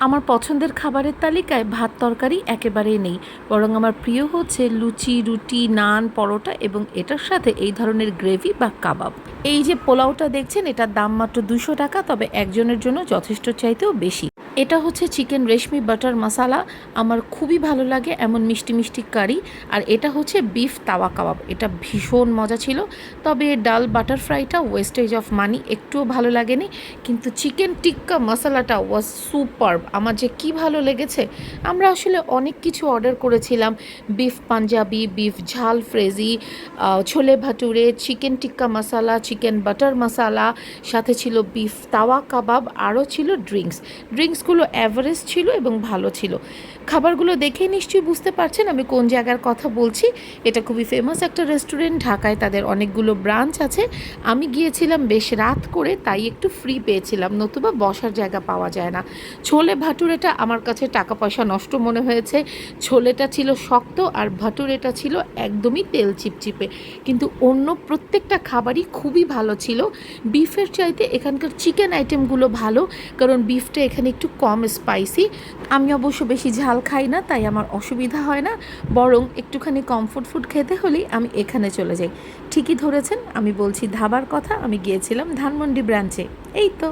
আমার পছন্দের খাবারের তালিকায় ভাত তরকারি একেবারেই নেই। বরং আমার প্রিয় হচ্ছে লুচি, রুটি, নান, পরোটা এবং এটার সাথে এই ধরনের গ্রেভি বা কাবাব। এই যে পোলাওটা দেখছেন, এটার দাম মাত্র দুশো টাকা, তবে একজনের জন্য যথেষ্ট চাইতেও বেশি। এটা হচ্ছে চিকেন রেশমি বাটার মশালা। আমার খুবই ভালো লাগে এমন মিষ্টি মিষ্টি কারি। আর এটা হচ্ছে বিফ তাওয়া কাবাব। এটা ভীষণ মজা ছিল। তবে ডাল বাটার ফ্রাইটা ওয়েস্টেজ অফ মানি একটুও ভালো লাগেনি। কিন্তু চিকেন টিক্কা মশালাটা ওয়াজ সুপার আমার যে কি ভালো লেগেছে, আমরা আসলে অনেক কিছু অর্ডার করেছিলাম। Beef Punjabi, beef jalfrezi chole bhature, chicken tikka masala, chicken butter masala, সাথে ছিল বিফ তাওয়া কাবাব, আরও ছিল ড্রিঙ্কস। ড্রিঙ্কস ড্রিঙ্কসগুলো অ্যাভারেজ ছিল এবং ভালো ছিল। খাবারগুলো দেখে নিশ্চয়ই বুঝতে পারছেন আমি কোন জায়গার কথা বলছি। এটা খুবই ফেমাস একটা রেস্টুরেন্ট ঢাকায় তাদের অনেকগুলো ব্রাঞ্চ আছে। আমি গিয়েছিলাম বেশ রাত করে, তাই একটু ফ্রি পেয়েছিলাম, নতুবা বসার জায়গা পাওয়া যায় না। ছোলে ভাটুরেটা আমার কাছে টাকা পয়সা নষ্ট মনে হয়েছে। ছোলেটা ছিল শক্ত আর ভাটুরেটা ছিল একদমই তেল চিপচিপে। কিন্তু অন্য প্রত্যেকটা খাবারই খুবই ভালো ছিল। বিফের চাইতে এখানকার চিকেন আইটেমগুলো ভালো, কারণ বিফটা এখানে একটু কম স্পাইসি আমি অবশ্য বেশি ঝাল খাই না, তাই আমার অসুবিধা হয় না। বরং একটুখানি কমফোর্ট ফুড খেতে হলেই আমি এখানে চলে যাই। ঠিকই ধরেছেন, আমি বলছি ধাবার কথা, আমি গিয়েছিলাম ধানমন্ডি ব্রাঞ্চে এই তো।